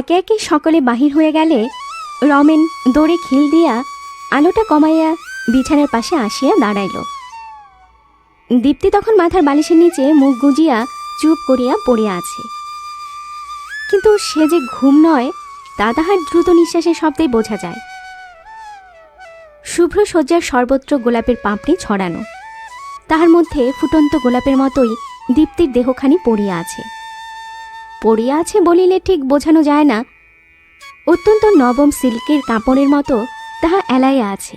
একে একে সকলে বাহির হয়ে গেলে রমেন দৌড়ে খিল দিয়া আলোটা কমাইয়া বিছানার পাশে আসিয়া দাঁড়াইল। দীপ্তি তখন মাথার বালিশের নিচে মুখ গুজিয়া চুপ করিয়া পড়িয়া আছে। কিন্তু সে যে ঘুম নয়, তা তাহার দ্রুত নিঃশ্বাসের শব্দেই বোঝা যায়। শুভ্র শয্যার সর্বত্র গোলাপের পাপড়ি ছড়ানো। তাহার মধ্যে ফুটন্ত গোলাপের মতোই দীপ্তির দেহখানি পড়িয়া আছে। পড়িয়া আছে বলিলে ঠিক বোঝানো যায় না। অত্যন্ত নবম সিল্কের কাপড়ের মতো তাহা এলাইয়া আছে।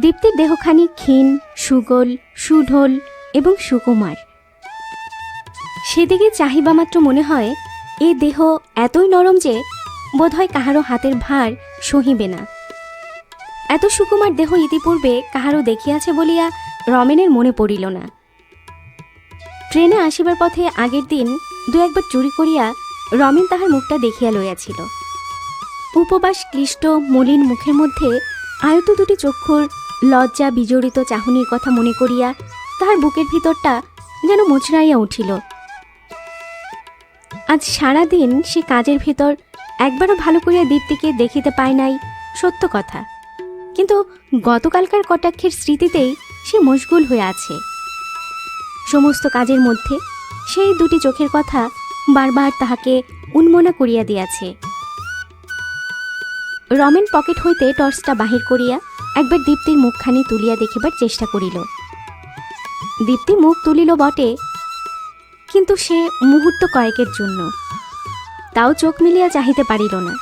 দীপ্তির দেহখানি ক্ষীণ, সুগোল, সুঢোল এবং সুকুমার। সেদিকে চাহিবা মাত্র মনে হয়, এ দেহ এতই নরম যে বোধহয় কাহারও হাতের ভার সহিবে না। এত সুকুমার দেহ ইতিপূর্বে কাহারও দেখিয়াছে বলিয়া রমেনের মনে পড়িল না। ট্রেনে আসিবার পথে আগের দিন দু একবার চুরি করিয়া রমেন তাহার মুখটা দেখিয়া লইয়াছিল। উপবাস ক্লিষ্ট, মলিন মুখের মধ্যে আয়ত দুটি চক্ষুর লজ্জা বিজড়িত চাহনির কথা মনে করিয়া তাহার বুকের ভিতরটা যেন মোচড়াইয়া উঠিল। আজ সারাদিন সে কাজের ভিতর একবারও ভালো করিয়া দীপ্তিকে দেখিতে পায় নাই সত্য কথা। কিন্তু গতকালকার কটাক্ষের স্মৃতিতেই সে মশগুল হয়ে আছে। সমস্ত কাজের মধ্যে, সেই দুটি চোখের কথা বারবার তাহাকে উন্মনা করিয়া দিয়াছে। রমেন পকেট হইতে টর্চটা বাহির করিয়া একবার দীপ্তির মুখখানি তুলিয়া দেখিবার চেষ্টা করিল। দীপ্তি মুখ তুলিল বটে, কিন্তু সে মুহূর্ত কয়েকের জন্য। তাও চোখ মিলিয়া চাহিতে পারিল না।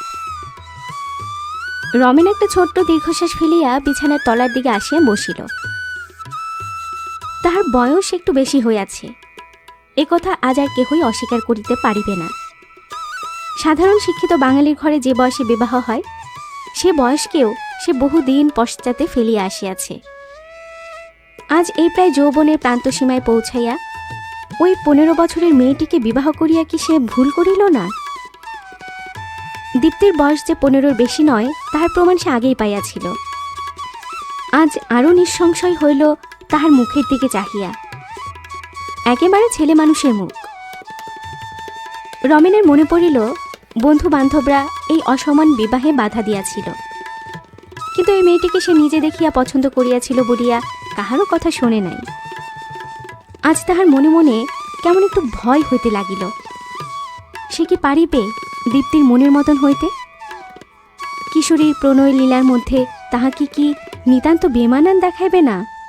রমেন একটা ছোট্ট দীর্ঘশ্বাস ফেলিয়া বিছানার তলার দিকে আসিয়া বসিল। তাহার বয়স একটু বেশি হইয়াছে। এ কথা আজ আর কেহই অস্বীকার করিতে পারিবে না। সাধারণ শিক্ষিত বাঙালির ঘরে যে বয়সে বিবাহ হয়, সে বয়সকেও সে বহুদিন পশ্চাতে ফেলিয়া আসিয়াছে। আজ এই প্রায় যৌবনের প্রান্তসীমায় পৌঁছাইয়া, ওই পনেরো বছরের মেয়েটিকে বিবাহ করিয়া কি সে ভুল করিল না? দীপ্তির বয়স যে পনেরোর বেশি নয়, তাহার প্রমাণ সে আগেই পাইয়াছিল। আজ আরও নিঃসংশয় হইল তাহার মুখের দিকে চাহিয়া। একেবারে ছেলে মানুষের মুখ। রমেনের মনে পড়িল বন্ধু বান্ধবরা এই অসমান বিবাহে বাধা দিয়াছিল। কিন্তু এই মেয়েটিকে সে নিজে দেখিয়া পছন্দ করিয়াছিল বলিয়া কাহারও কথা শোনে নাই। আজ তাহার মনে মনে কেমন একটু ভয় হইতে লাগিল। সে কি পারিবে দীপ্তির মনের মতন হইতে? কিশোরীর প্রণয় লীলার মধ্যে তাহাকে কি নিতান্ত বেমানান দেখাইবে না?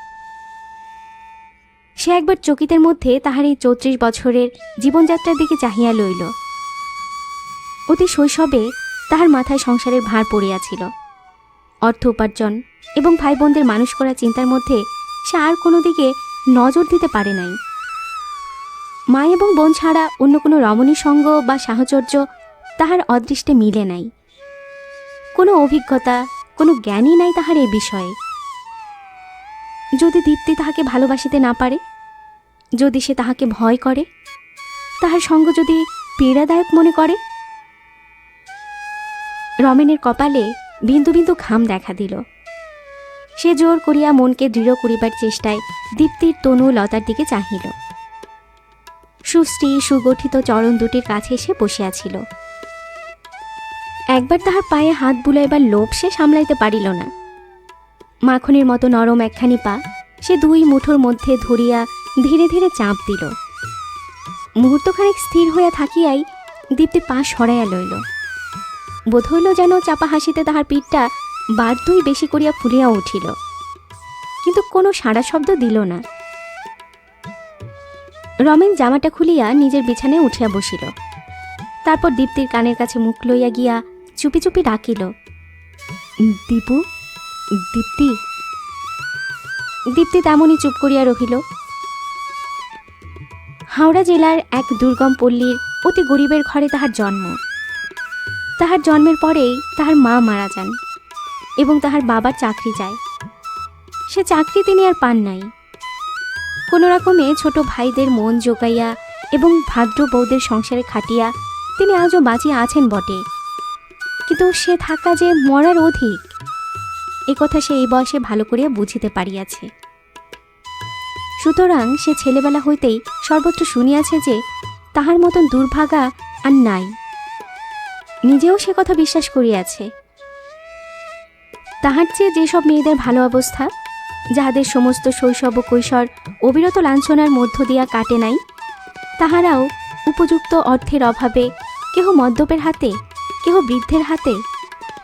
সে একবার চকিতের মধ্যে তাহার এই চৌত্রিশ বছরের জীবনযাত্রার দিকে চাহিয়া লইল। অতি শৈশবে তাহার মাথায় সংসারের ভার পড়িয়াছিল। অর্থ উপার্জন এবং ভাই বোনদের মানুষ করা চিন্তার মধ্যে সে আর কোনো দিকে নজর দিতে পারে নাই। মা এবং বোন ছাড়া অন্য কোনো রমণী সঙ্গ বা সাহচর্য তাহার অদৃষ্টে মিলে নাই। কোনো অভিজ্ঞতা, কোনো জ্ঞানই নাই তাহার এ বিষয়ে। যদি দীপ্তি তাহাকে ভালোবাসিতে না পারে যদি সে তাহাকে ভয় করে, তাহার সঙ্গ যদি পীড়াদায়ক মনে করে? রমেনের কপালে বিন্দু বিন্দু ঘাম দেখা দিল। সে জোর করিয়া মনকে দৃঢ় করিবার চেষ্টায় দীপ্তির তনু লতার দিকে চাহিল। সুস্থি সুগঠিত চরণ দুটির কাছে এসে বসিয়াছিল। একবার তাহার পায়ে হাত বুলাইবার লোভ সে সামলাইতে পারিল না। মাখনের মতো নরম একখানি পা সে দুই মুঠোর মধ্যে ধরিয়া ধীরে ধীরে চাপ দিল। মুহূর্তখানেক স্থির হইয়া থাকিয়াই দীপ্তি পা সরাইয়া লইল। বোধ হইল যেন চাপা হাসিতে তাহার পিঠটা বার দুই বেশি করিয়া ফুলিয়া উঠিল। কিন্তু কোনো সাড়া শব্দ দিল না। রমেন জামাটা খুলিয়া নিজের বিছানায় উঠিয়া বসিল। তারপর দীপ্তির কানের কাছে মুখ লইয়া গিয়া চুপি চুপি ডাকিল, দীপু, দীপ্তি? দীপ্তি তেমনই চুপ করিয়া রহিল। হাওড়া জেলার এক দুর্গম পল্লীর অতি গরিবের ঘরে তাহার জন্ম। তাহার জন্মের পরেই তাহার মা মারা যান এবং তাহার বাবার চাকরি যায়। সে চাকরি তিনি আর পান নাই। কোনো রকমে ছোট ভাইদের মন জোগাইয়া এবং ভাদ্র বৌদের সংসারে খাটিয়া তিনি আজও বাঁচিয়া আছেন বটে। কিন্তু সে থাকা যে মরার অধিক কথা সে এই বয়সে ভালো করিয়া বুঝিতে পারিয়াছে। সুতরাং সে ছেলেবেলা হইতেই সর্বত্র শুনিয়াছে যে তাহার মতন দুর্ভাগা আর নাই। নিজেও সে কথা বিশ্বাস করিয়াছে। তাহার চেয়ে যেসব মেয়েদের ভালো অবস্থা, যাহাদের সমস্ত শৈশব ও কৈশোর অবিরত লাঞ্ছনার মধ্য দিয়া কাটে নাই, তাহারাও উপযুক্ত অর্থের অভাবে কেহ মদ্যপের হাতে, কেহ বৃদ্ধের হাতে,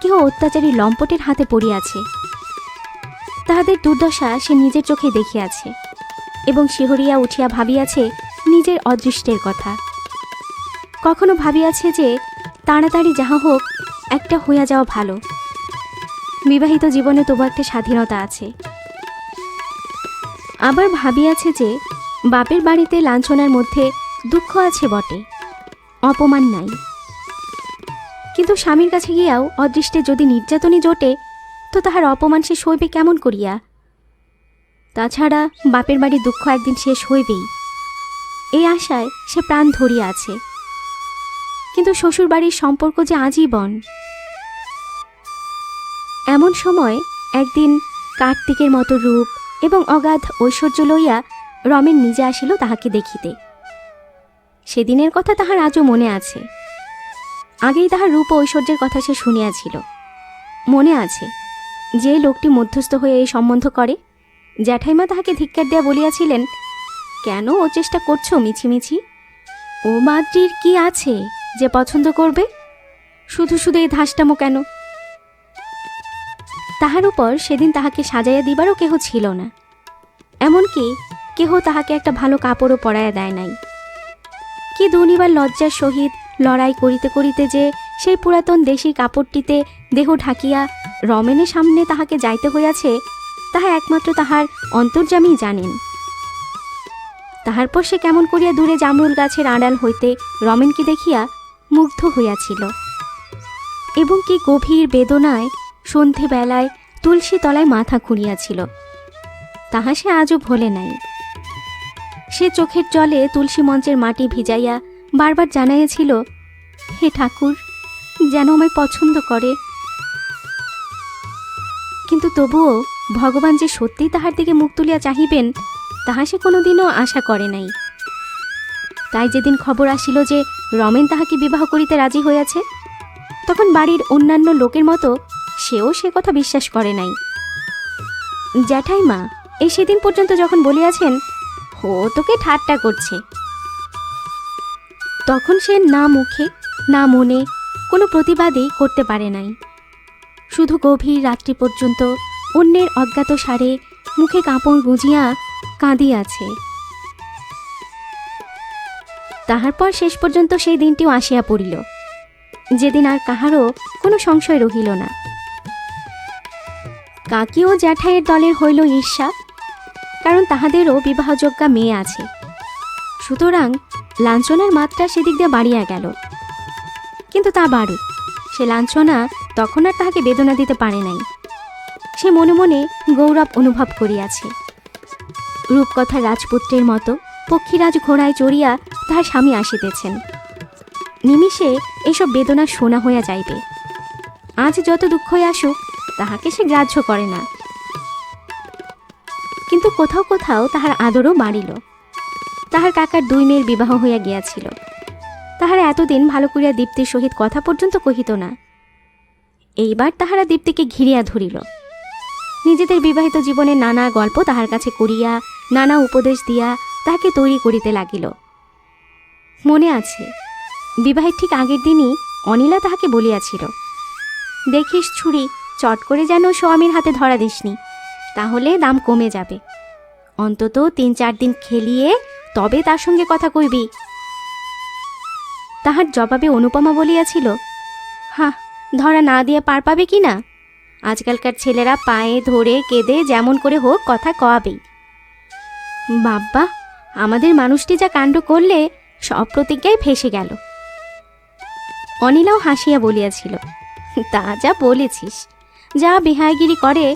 কেহ অত্যাচারী লম্পটের হাতে পড়িয়াছে। তাহাদের দুর্দশা সে নিজের চোখে দেখিয়াছে। এবং শিহরিয়া উঠিয়া ভাবিয়াছে নিজের অদৃষ্টের কথা। কখনো ভাবিয়াছে যে তাড়াতাড়ি যাহা হোক, একটা হইয়া যাওয়া ভালো। বিবাহিত জীবনে তবু একটা স্বাধীনতা আছে। আবার ভাবিয়াছে যে বাপের বাড়িতে লাঞ্ছনার মধ্যে দুঃখ আছে বটে, অপমান নাই। কিন্তু স্বামীর কাছে গিয়াও অদৃষ্টে যদি নির্যাতনই জোটে, তো তাহার অপমান সে সইবে কেমন করিয়া? তাছাড়া বাপের বাড়ির দুঃখ একদিন শেষ হইবেই। এই আশায় সে প্রাণ ধরিয়া আছে। কিন্তু শ্বশুর বাড়ির সম্পর্ক যে আজীবন। এমন সময় একদিন কার্তিকের মতো রূপ এবং অগাধ ঐশ্বর্য লইয়া রমেন নিজে আসিল তাহাকে দেখিতে। সেদিনের কথা তাহার আজও মনে আছে। আগেই তাহার রূপ ঐশ্বর্যের কথা সে শুনিয়াছিল। মনে আছে, যে লোকটি মধ্যস্থ হয়ে এই সম্বন্ধ করে জ্যাঠাইমা তাহাকে ধিক্কার দেয়া বলিয়াছিলেন, কেন ও চেষ্টা করছ মিছিমিছি? ও মাদ্রির কি আছে যে পছন্দ করবে? শুধু শুধু এই ধাসটামো কেন? তাহার উপর সেদিন তাহাকে সাজাইয়া দিবারও কেহ ছিল না। এমনকি কেহ তাহাকে একটা ভালো কাপড়ও পরাইয়া দেয় নাই। কি দুনিবার লজ্জার সহিত লড়াই করিতে করিতে যে সেই পুরাতন দেশি কাপড়টিতে দেহ ঢাকিয়া রমেনের সামনে তাহাকে যাইতে হইয়াছে তাহা একমাত্র তাহার অন্তর্যামী জানেন। তাহার পর সে কেমন করিয়া দূরে জামরুল গাছের আড়াল হইতে রমেনকে দেখিয়া মুগ্ধ হইয়াছিল। এবং কি গভীর বেদনায় সন্ধেবেলায় তুলসী তলায় মাথা খুঁড়িয়াছিল। তাহা সে আজও ভোলে নাই। সে চোখের জলে তুলসী মঞ্চের মাটি ভিজাইয়া বারবার জানাইয়াছিল, হে ঠাকুর, যেন আমায় পছন্দ করে। কিন্তু তবুও ভগবান যে সত্যিই তাহার দিকে মুখ তুলিয়া চাহিবেন, তাহা সে কোনোদিনও আশা করে নাই। তাই যেদিন খবর আসিল যে রমেন তাহাকে বিবাহ করিতে রাজি হইয়াছে, তখন বাড়ির অন্যান্য লোকের মতো সেও সে কথা বিশ্বাস করে নাই। জ্যাঠাইমা, এই সেদিন পর্যন্ত যখন বলিয়াছেন ও তোকে ঠাট্টা করছে। তখন সে না মুখে, না মনে কোনো প্রতিবাদই করতে পারে নাই। শুধু গভীর রাত্রি পর্যন্ত অন্যের অজ্ঞাত সারে মুখে কাপড় গুঁজিয়া কাঁদিয়াছে। তাহার পর শেষ পর্যন্ত সেই দিনটিও আসিয়া পড়িল। যেদিন আর কাহারও কোনো সংশয় রহিল না। কাকি ও জ্যাঠাইয়ের দলের হইল ঈর্ষা, কারণ তাহাদেরও বিবাহযোগ্যা মেয়ে আছে। সুতরাং লাঞ্ছনার মাত্রা সেদিক দিয়ে বাড়িয়া গেল। কিন্তু তা বাড়ুক সে লাঞ্ছনা তখন আর তাহাকে বেদনা দিতে পারে নাই। সে মনে মনে গৌরব অনুভব করিয়াছে। রূপকথা রাজপুত্রের মতো পক্ষীরাজ ঘোড়ায় চড়িয়া তাহার স্বামী আসিতেছেন। নিমিষে এসব বেদনা শোনা হইয়া যাইবে। আজ যত দুঃখই আসুক, তাহাকে সে গ্রাহ্য করে না। কিন্তু কোথাও কোথাও তাহার আদরও বাড়িল। তাহার কাকার দুই মেয়ের বিবাহ হইয়া গিয়াছিল। তাহারা এতদিন ভালো করিয়া দীপ্তির সহিত কথা পর্যন্ত কহিত না। এইবার তাহারা দীপ্তিকে ঘিরিয়া ধরিল। নিজেদের বিবাহিত জীবনের নানা গল্প তাহার কাছে করিয়া, নানা উপদেশ দিয়া তাহাকে তৈরি করিতে লাগিল। মনে আছে, বিবাহের ঠিক আগের দিনই অনিলা তাহাকে বলিয়াছিল, দেখিস ছুরি, চট করে যেন স্বামীর হাতে ধরা দিসনি, তাহলে দাম কমে যাবে। অন্তত তিন চার দিন খেলিয়ে তবে তার সঙ্গে কথা কইবি। তাহার জবাবে অনুপমা বলিয়াছিল হা ধরা না দিয়ে পার পাবে কি না? আজকালকার ছেলেরা পায়ে ধরে, কেঁদে যেমন করে হোক কথা কওয়াবেই। বাব্বা, আমাদের মানুষটি যা কাণ্ড করলে সব প্রতিজ্ঞায় ফেসে গেল। অনিলাও হাসিয়া বলিয়াছিল, তা যা বলেছিস, যা বেহায়াগিরি করে,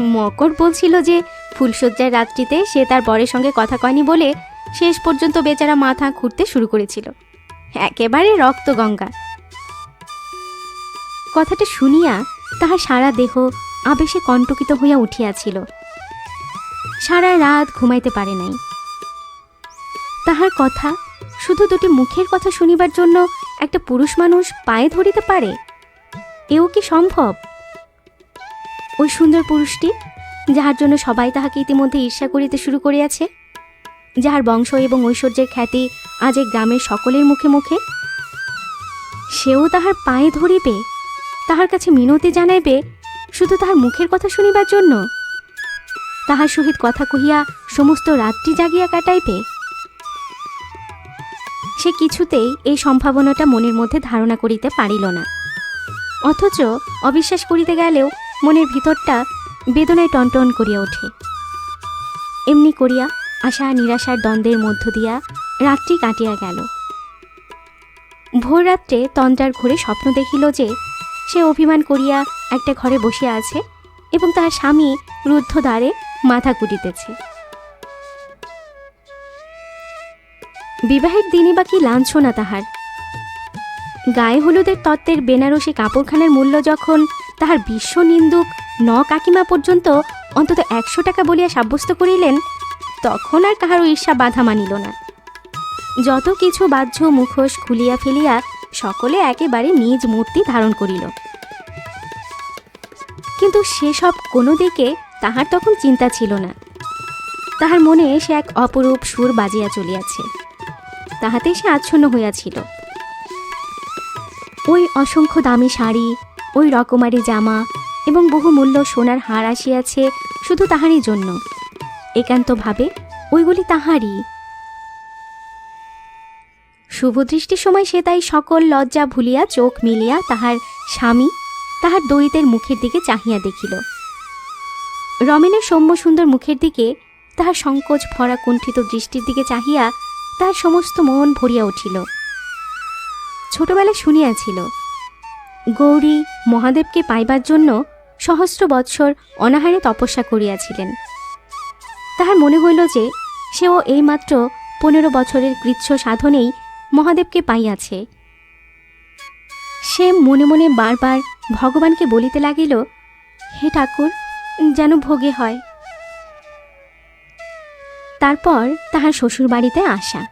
মকর বলছিল যে ফুলশয্যার রাত্রিতে সে তার বরের সঙ্গে কথা কয়নি বলে শেষ পর্যন্ত বেচারা মাথা খুঁড়তে শুরু করেছিল। একেবারে রক্তগঙ্গা। কথাটা শুনিয়া তাহার সারা দেহ আবেশে কণ্টকিত হইয়া উঠিয়াছিল। সারা রাত ঘুমাইতে পারে নাই। তাহার কথা, শুধু দুটি মুখের কথা শুনিবার জন্য একটা পুরুষ মানুষ পায়ে ধরিতে পারে? এও কি সম্ভব? ওই সুন্দর পুরুষটি, যাহার জন্য সবাই তাহাকে ইতিমধ্যে ঈর্ষা করিতে শুরু করিয়াছে? যাহার বংশ এবং ঐশ্বর্যের খ্যাতি আজ এই গ্রামের সকলের মুখে মুখে? সেও তাহার পায়ে ধরিবে? তাহার কাছে মিনতি জানাইবে, শুধু তাহার মুখের কথা শুনিবার জন্য? তাহার সহিত কথা কহিয়া সমস্ত রাত্রি জাগিয়া কাটাইবে। সে কিছুতেই এই সম্ভাবনাটা মনের মধ্যে ধারণা করিতে পারিল না। অথচ অবিশ্বাস করিতে গেলেও মনের ভিতরটা বেদনায় টনটন করিয়া ওঠে। এমনি করিয়া আশা নিরাশার দ্বন্দ্বের মধ্য দিয়া রাত্রি কাটিয়া গেল। ভোর রাত্রে তন্দ্রার ঘরে স্বপ্ন দেখিল যে সে অভিমান করিয়া একটা ঘরে বসিয়া আছে এবং তার স্বামী রুদ্ধ দ্বারে মাথা কুটিতেছে। বিবাহের দিনে বা কি লাঞ্ছনা তাহার? গায়ে হলুদের তত্ত্বের বেনারসি কাপড়খানার মূল্য যখন তাহার বিশ্ব নিন্দুক ন কাকিমা পর্যন্ত অন্তত একশো টাকা বলিয়া সাব্যস্ত করিলেন, তখন আর কাহারও ঈর্ষা বাধা মানিল না। যত কিছু বাহ্য মুখোশ খুলিয়া ফেলিয়া সকলে একেবারে নিজ মূর্তি ধারণ করিল। কিন্তু সেসব কোনো দিকে তাহার তখন চিন্তা ছিল না। তাহার মনে সে এক অপরূপ সুর বাজিয়া চলিয়াছে। তাহাতে সে আচ্ছন্ন হইয়াছিল। ওই অসংখ্য দামি শাড়ি, ওই রকমারি জামা এবং বহু মূল্য সোনার হার আসিয়াছে শুধু তাহারই জন্য। একান্তভাবে ওইগুলি তাহারই। শুভদৃষ্টির সময় সে তাই সকল লজ্জা ভুলিয়া চোখ মিলিয়া তাহার স্বামী তাহার দৈতের মুখের দিকে চাহিয়া দেখিল। রমেনের সৌম্য সুন্দর মুখের দিকে তাহার সংকোচ ভরা কুণ্ঠিত দৃষ্টির দিকে চাহিয়া তাহার সমস্ত মন ভরিয়া উঠিল। ছোটবেলায় শুনিয়াছিল, গৌরী মহাদেবকে পাইবার জন্য সহস্র বৎসর অনাহারে তপস্যা করিয়াছিলেন। তাহার মনে হইল যে সেও এইমাত্র পনেরো বছরের কৃচ্ছ সাধনেই মহাদেবকে পাইয়াছে। সে মনে মনে বারবার ভগবানকে বলিতে লাগিল, হে ঠাকুর, যেন ভোগে হয়। তারপর তাহার শ্বশুর বাড়িতে আসা।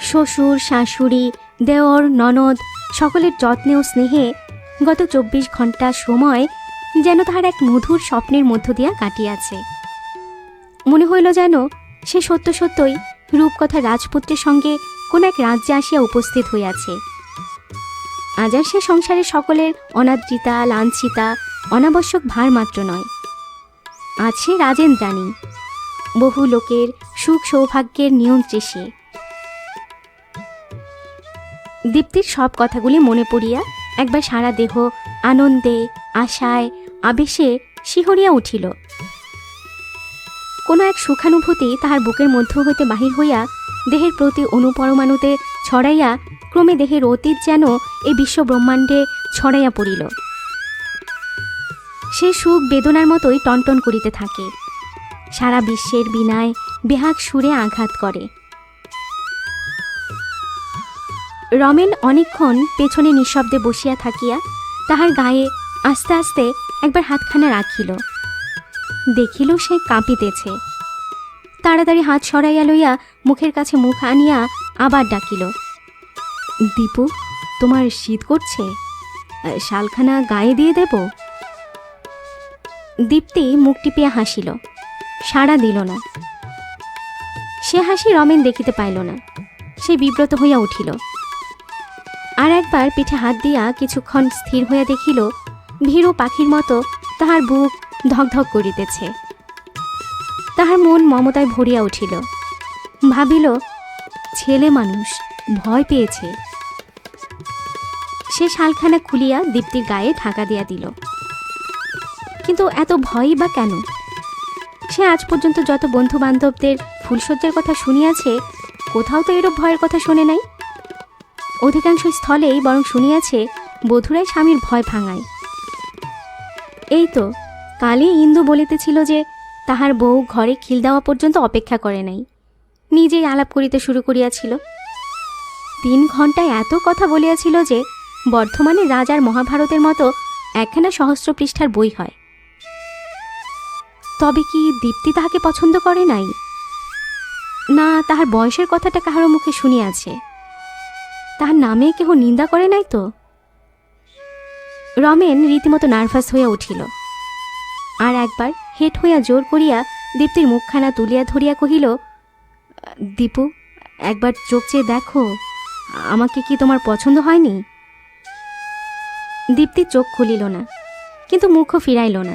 শ্বশুর, শাশুড়ি, দেওর, ননদ সকলের যত্নে ও স্নেহে গত চব্বিশ ঘণ্টা সময় যেন তাহার এক মধুর স্বপ্নের মধ্য দিয়া কাটিয়াছে। মনে হইল যেন সে সত্য সত্যই রূপকথা রাজপুত্রের সঙ্গে কোন এক রাজ্যে আসিয়া উপস্থিত হইয়াছে। আজ আর সে সংসারের সকলের অনাদৃতা, লাঞ্ছিতা, অনাবশ্যক ভার মাত্র নয়। আজ আছে রাজেন্দ্রাণী, বহু লোকের সুখ সৌভাগ্যের নিয়ন্ত্রে সে। দীপ্তির সব কথাগুলি মনে পড়িয়া একবার সারা দেহ আনন্দে, আশায়, আবেশে শিহরিয়া উঠিল। কোনো এক সুখানুভূতি তাহার বুকের মধ্য হইতে বাহির হইয়া দেহের প্রতি অনুপরমাণুতে ছড়াইয়া ক্রমে দেহের অতীত যেন এই বিশ্ব ব্রহ্মাণ্ডে ছড়াইয়া পড়িল। সে সুখ বেদনার মতোই টনটন করিতে থাকে। সারা বিশ্বের বিনায় বেহাগ সুরে আঘাত করে। রমেন অনেকক্ষণ পেছনে নিঃশব্দে বসিয়া থাকিয়া তাহার গায়ে আস্তে আস্তে একবার হাতখানা রাখিল। দেখিল সে কাঁপিতেছে। তাড়াতাড়ি হাত সরাইয়া লইয়া মুখের কাছে মুখ আনিয়া আবার ডাকিল, দীপু, তোমার শীত করছে? শালখানা গায়ে দিয়ে দেব? দীপ্তি মুখ টিপিয়া হাসিল, সাড়া দিল না। সে হাসি রমেন দেখিতে পাইল না, সে বিব্রত হইয়া উঠিল। আর একবার পিঠে হাত দিয়া কিছুক্ষণ স্থির হইয়া দেখিল, ভীরু পাখির মতো তাহার বুক ধকধক করিতেছে। তাহার মন মমতায় ভরিয়া উঠিল। ভাবিল, ছেলে মানুষ, ভয় পেয়েছে। সে শালখানা খুলিয়া দীপ্তির গায়ে ঢাকা দিয়া দিল। কিন্তু এত ভয়ই বা কেন? সে আজ পর্যন্ত যত বন্ধু বান্ধবদের ফুলসজ্জার কথা শুনিয়াছে, কোথাও তো এরূপ ভয়ের কথা শোনে নাই। অধিকাংশ স্থলেই বরং শুনিয়াছে, বধুরাই স্বামীর ভয় ভাঙায়। এই তো, কালই ইন্দু বলিতেছিল যে, তাহার বউ ঘরে খিল দেওয়া পর্যন্ত অপেক্ষা করে নাই। নিজেই আলাপ করিতে শুরু করিয়াছিল। তিন ঘন্টায় এত কথা বলিয়াছিল যে বর্ধমানে রাজার মহাভারতের মতো একখানা সহস্র পৃষ্ঠার বই হয়। তবে কি দীপ্তি তাহাকে পছন্দ করে নাই? না, তাহার বয়সের কথাটা কাহারও মুখে শুনিয়াছে। তাহার নামে কেহ নিন্দা করে নাই তো? রমেন রীতিমতো নার্ভাস হইয়া উঠিল। আর একবার হেট হইয়া জোর করিয়া দীপ্তির মুখখানা তুলিয়া ধরিয়া কহিল দীপু, একবার চোখ চেয়ে দেখো, আমাকে কি তোমার পছন্দ হয়নি? দীপ্তি চোখ খুলিল না, কিন্তু মুখও ফিরাইল না।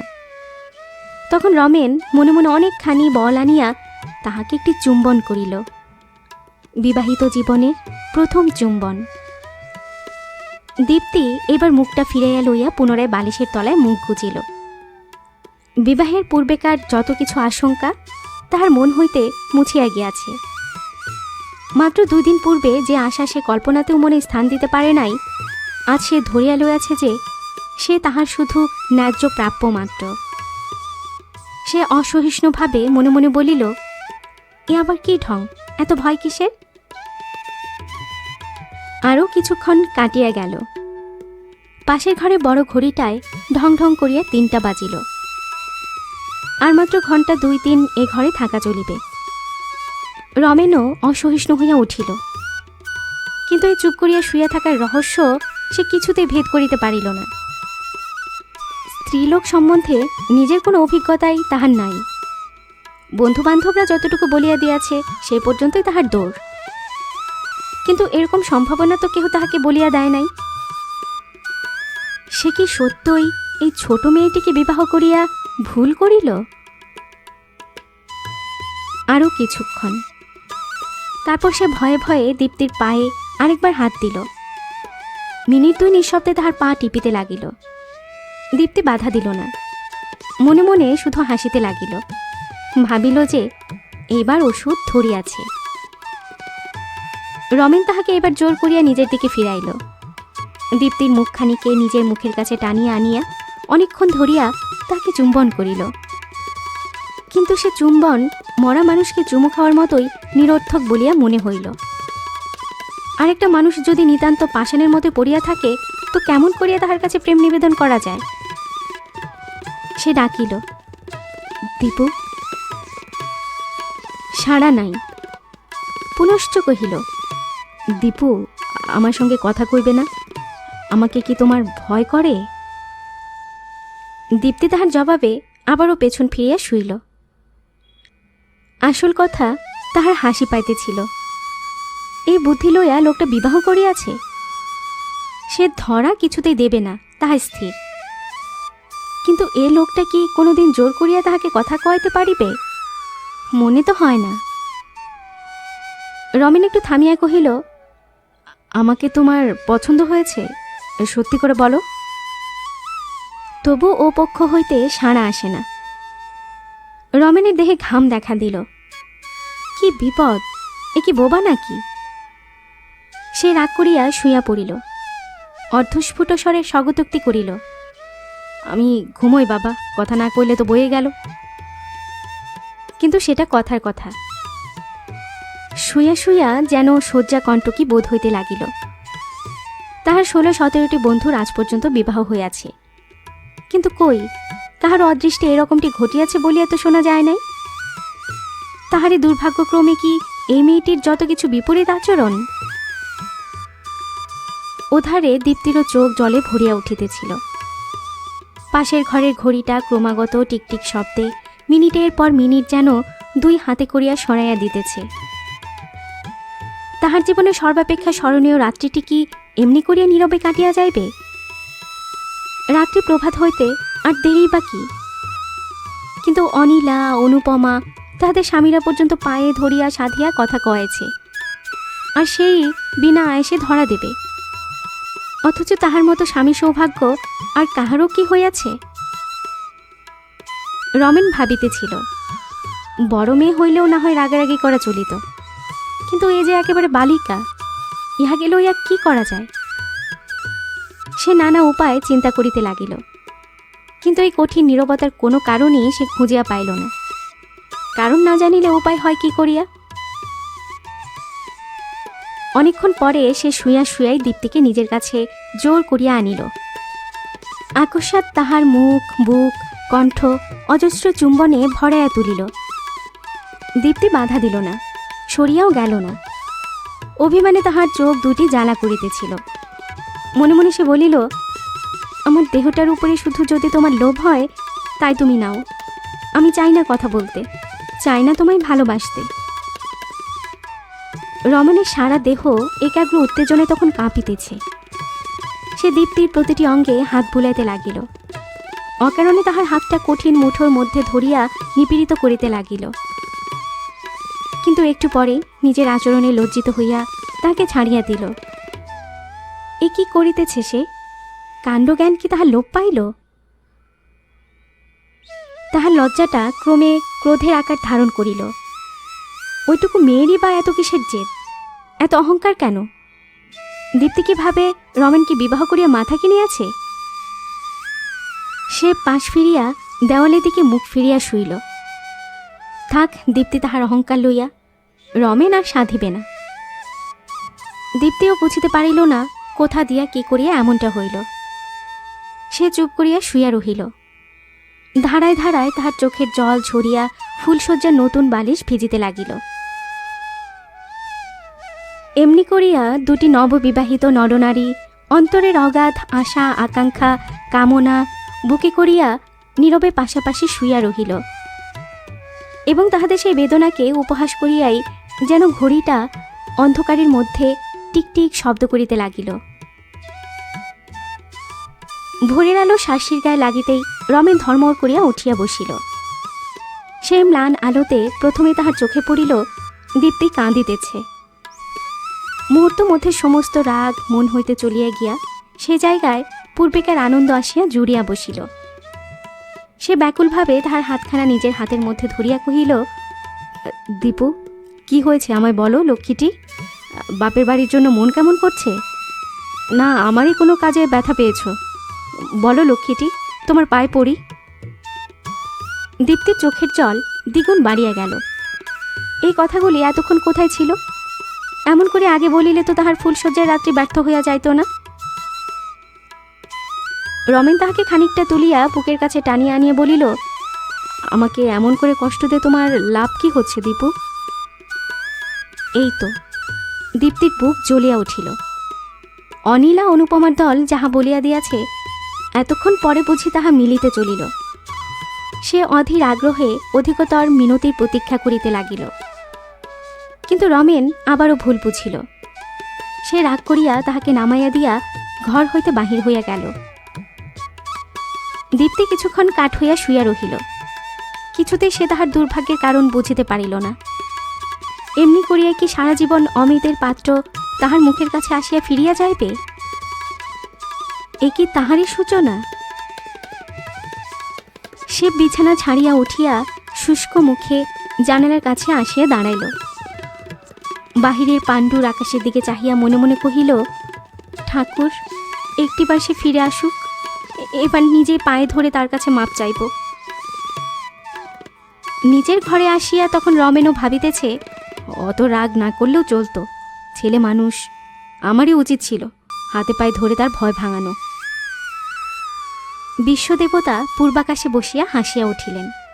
তখন রমেন মনে মনে অনেকখানি বল আনিয়া তাহাকে একটি চুম্বন করিল। বিবাহিত জীবনের প্রথম চুম্বন। দীপ্তি এবার মুখটা ফিরাইয়া লইয়া পুনরায় বালিশের তলায় মুখ গুজিল। বিবাহের পূর্বেকার যত কিছু আশঙ্কা, তাহার মন হইতে মুছিয়া গিয়াছে। মাত্র দুই দিন পূর্বে যে আশা সে কল্পনাতেও মনে স্থান দিতে পারে নাই, আজ সে ধরিয়া লইয়াছে যে সে তাহার শুধু ন্যায্য প্রাপ্য মাত্র। সে অসহিষ্ণুভাবে মনে মনে বলিল, এ আবার কি ঢং? এত ভয় কিসের? আরও কিছুক্ষণ কাটিয়া গেল। পাশের ঘরে বড় ঘড়িটায় ঢং ঢং করিয়া তিনটা বাজিল। আর মাত্র ঘণ্টা দুই তিন এ ঘরে থাকা চলিবে। রমেনও অসহিষ্ণু হইয়া উঠিল। কিন্তু এই চুপ করিয়া শুইয়া থাকার রহস্য সে কিছুতে ভেদ করিতে পারিল না। স্ত্রীলোক সম্বন্ধে নিজের কোনো অভিজ্ঞতাই তাহার নাই। বন্ধুবান্ধবরা যতটুকু বলিয়া দিয়াছে, সে পর্যন্তই তাহার দৌড় কিন্তু এরকম সম্ভাবনা তো কেহ তাহাকে বলিয়া দেয় নাই। সে কি সত্যই এই ছোট মেয়েটিকে বিবাহ করিয়া ভুল করিল? আরও কিছুক্ষণ। তারপর সে ভয়ে ভয়ে দীপ্তির পায়ে আরেকবার হাত দিল। মিনিট দুই নিঃশব্দে তাহার পা টিপিতে লাগিল। দীপ্তি বাধা দিল না। মনে মনে শুধু হাসিতে লাগিল। ভাবিল যে এইবার ওষুধ ধরিয়াছে। রমেন তাহাকে এবার জোর করিয়া নিজের দিকে ফিরাইল। দীপ্তির মুখখানিকে নিজের মুখের কাছে টানিয়া আনিয়া অনেকক্ষণ ধরিয়া তাকে চুম্বন করিল। কিন্তু সে চুম্বন মরা মানুষকে চুমু খাওয়ার মতোই নিরর্থক বলিয়া মনে হইল। আরেকটা মানুষ যদি নিতান্ত পাষাণের মতো পড়িয়া থাকে, তো কেমন করিয়া তাহার কাছে প্রেম নিবেদন করা যায়? সে ডাকিল, দীপু, সাড়া নাই। পুনশ্চ কহিল, দীপু, আমার সঙ্গে কথা কইবে না? আমাকে কি তোমার ভয় করে? দীপ্তি তাহার জবাবে আবারও পেছন ফিরিয়া শুইল। আসল কথা তাহার হাসি পাইতেছিল। এই বুদ্ধি লইয়া লোকটা বিবাহ করিয়াছে? সে ধরা কিছুতেই দেবে না তাহা স্থির। কিন্তু এ লোকটা কি কোনোদিন জোর করিয়া তাহাকে কথা কয়াতে পারিবে? মনে তো হয় না। রমেন একটু থামিয়া কহিল, আমাকে তোমার পছন্দ হয়েছে? সত্যি করে বলো। তবু ও পক্ষ হইতে সাড়া আসে না। রমেনের দেহে ঘাম দেখা দিল। কি বিপদ? এ কি বোবা নাকি? সে রাগ করিয়া শুইয়া পড়িল। অর্ধস্ফুট স্বরে স্বগতোক্তি করিল, আমি ঘুমোই বাবা, কথা না কইলে তো বয়ে গেল। কিন্তু সেটা কথার কথা। শুইয়া শুইয়া যেন শয্যা কণ্টকি বোধ হইতে লাগিল। তাহার ষোলো সতেরোটি বন্ধুর আজ পর্যন্ত বিবাহ হইয়াছে। কিন্তু কই কাহার অদৃষ্টে এরকমটি ঘটিয়াছে বলিয়া তো শোনা যায় নাই? তাহারই দুর্ভাগ্যক্রমে কি এই মেয়েটির যত কিছু বিপরীত আচরণ? ওধারে দীপ্তিরও চোখ জলে ভরিয়া উঠিতেছিল। পাশের ঘরের ঘড়িটা ক্রমাগত টিকটিক শব্দে মিনিটের পর মিনিট যেন দুই হাতে করিয়া সরাইয়া দিতেছে। তাহার জীবনে সর্বাপেক্ষা স্মরণীয় রাত্রিটি কি এমনি করিয়া নীরবে কাটিয়া যাইবে? রাত্রি প্রভাত হইতে আর দেরি বা কি? কিন্তু অনিলা, অনুপমা তাহাদের স্বামীরা পর্যন্ত পায়ে ধরিয়া সাধিয়া কথা কয়েছে। আর সেই বিনা আয়েসে ধরা দেবে। অথচ তাহার মতো স্বামী সৌভাগ্য আর কাহারও কি হইয়াছে? রমেন ভাবিতেছিল, বড় মেয়ে হইলেও না হয় রাগারাগি করা চলিত, কিন্তু এ যে একেবারে বালিকা, ইহা গেলেও ইয়া কি করা যায়? সে নানা উপায় চিন্তা করিতে লাগিল, কিন্তু এই কঠিন নীরবতার কোনো কারণই সে খুঁজিয়া পাইল না। কারণ না জানিলে উপায় হয় কি করিয়া? অনেকক্ষণ পরে সে শুইয়া শুয়াই দীপ্তিকে নিজের কাছে জোর করিয়া আনিল। আকস্মাৎ তাহার মুখ, বুক, কণ্ঠ, অজস্র চুম্বনে ভরাইয়া তুলিল। দীপ্তি বাধা দিল না, সরিয়াও গেল না। অভিমানে তাহার চোখ দুটি জ্বালা করিতেছিল। মনে মনে সে বলিল, আমার দেহটার উপরে শুধু যদি তোমার লোভ হয়, তাই তুমি নাও। আমি চাই না কথা বলতে। চাই না তোমায় ভালোবাসতে। রমণের সারা দেহ একাগ্র উত্তেজনায় তখন কাঁপিতেছে। সে দীপ্তির প্রতিটি অঙ্গে হাত বুলাইতে লাগিল। অকারণে তাহার হাতটা কঠিন মুঠোর মধ্যে ধরিয়া নিপীড়িত করিতে লাগিল। কিন্তু একটু পরে নিজের আচরণে লজ্জিত হইয়া তাহাকে ছাড়িয়া দিল। এ কি করিতেছে সে? কাণ্ডজ্ঞান কি তাহার লোপ পাইল? তাহার লজ্জাটা ক্রমে ক্রোধের আকার ধারণ করিল। ওইটুকু মেয়েরই বা এত কিসের জেদ? এত অহংকার কেন? দীপ্তি কি ভাবে রমেনকে বিবাহ করিয়া মাথা কিনিয়াছে সে পাশ ফিরিয়া দেওয়ালের দিকে মুখ ফিরিয়া শুইল। থাক, দীপ্তি তাহার অহংকার লইয়া। রমেন আর সাধিবে না। দীপ্তিও বুঝিতে পারিল না, কোথা দিয়া কি করিয়া এমনটা হইল। সে চুপ করিয়া শুইয়া রহিল। ধারায় ধারায় তাহার চোখের জল ঝরিয়া ফুলশয্যার নতুন বালিশ ভিজিতে লাগিল। এমনি করিয়া দুটি নববিবাহিত নরনারী, অন্তরের অগাধ আশা, আকাঙ্ক্ষা, কামনা, বুকে করিয়া নীরবে পাশাপাশি শুইয়া রহিল। এবং তাহাদের সেই বেদনাকে উপহাস করিয়াই যেন ঘড়িটা অন্ধকারের মধ্যে টিকটিক শব্দ করিতে লাগিল। ভোরের আলো শাসির গায়ে লাগিতেই রমেন ধর্মর করিয়া উঠিয়া বসিল। সে ম্লান আলোতে প্রথমে তাহার চোখে পড়িল, দীপ্তি কাঁদিতেছে। মুহূর্ত মধ্যে সমস্ত রাগ, মন হইতে চলিয়া গিয়া সে জায়গায় পূর্বেকার আনন্দ আসিয়া জুড়িয়া বসিল। সে ব্যাকুলভাবে তাহার হাতখানা নিজের হাতের মধ্যে ধরিয়া কহিল, দীপু, কি হয়েছে আমায় বলো, লক্ষ্মীটি? বাপের বাড়ির জন্য মন কেমন করছে? না, আমারই কোনো কাজে ব্যথা পেয়েছ। বলো লক্ষ্মীটি, তোমার পায়ে পড়ি। দীপ্তির চোখের জল দ্বিগুণ বাড়িয়া গেল। এই কথাগুলি এতক্ষণ কোথায় ছিল? এমন করে আগে বলিলে তো তাহার ফুলসজ্জার রাত্রি ব্যর্থ হইয়া যাইত না। রমেন তাহাকে খানিকটা তুলিয়া বুকের কাছে টানিয়া আনিয়ে বলিল, আমাকে এমন করে কষ্ট দিয়ে তোমার লাভ কি হচ্ছে দীপু? এই তো, দীপ্তির বুক জ্বলিয়া উঠিল। অনিলা অনুপমার দল যাহা বলিয়া দিয়াছে এতক্ষণ পরে বুঝি তাহা মিলিতে চলিল। সে অধীর আগ্রহে অধিকতর মিনতির প্রতীক্ষা করিতে লাগিল। কিন্তু রমেন আবারও ভুল বুঝিল। সে রাগ করিয়া তাহাকে নামাইয়া দিয়া ঘর হইতে বাহির হইয়া গেল। দীপ্তি কিছুক্ষণ কাঠ হইয়া শুইয়া রহিল। কিছুতেই সে তাহার দুর্ভাগ্যের কারণ বুঝিতে পারিল না। এমনি করিয়া কি সারা জীবন অমিতের পাত্র তাহার মুখের কাছে আসিয়া ফিরিয়া যাইবে? এ কি তাহারই সূচনা? সে বিছানা ছাড়িয়া উঠিয়া শুষ্ক মুখে জানালার কাছে আসিয়া দাঁড়াইল। বাহিরের পাণ্ডুর আকাশের দিকে চাহিয়া মনে মনে কহিল, ঠাকুর, একটিবার সে ফিরে আসুক। এবার নিজে পায়ে ধরে তার কাছে মাপ চাইব। নিজের ঘরে আসিয়া তখন রমেনও ভাবিতেছে, অত রাগ না করলেও চলতো। ছেলে মানুষ আমারই উচিত ছিল। হাতে পায়ে ধরে তার ভয় ভাঙানো। বিশ্বদেবতা পূর্বাকাশে বসিয়া হাসিয়া উঠিলেন।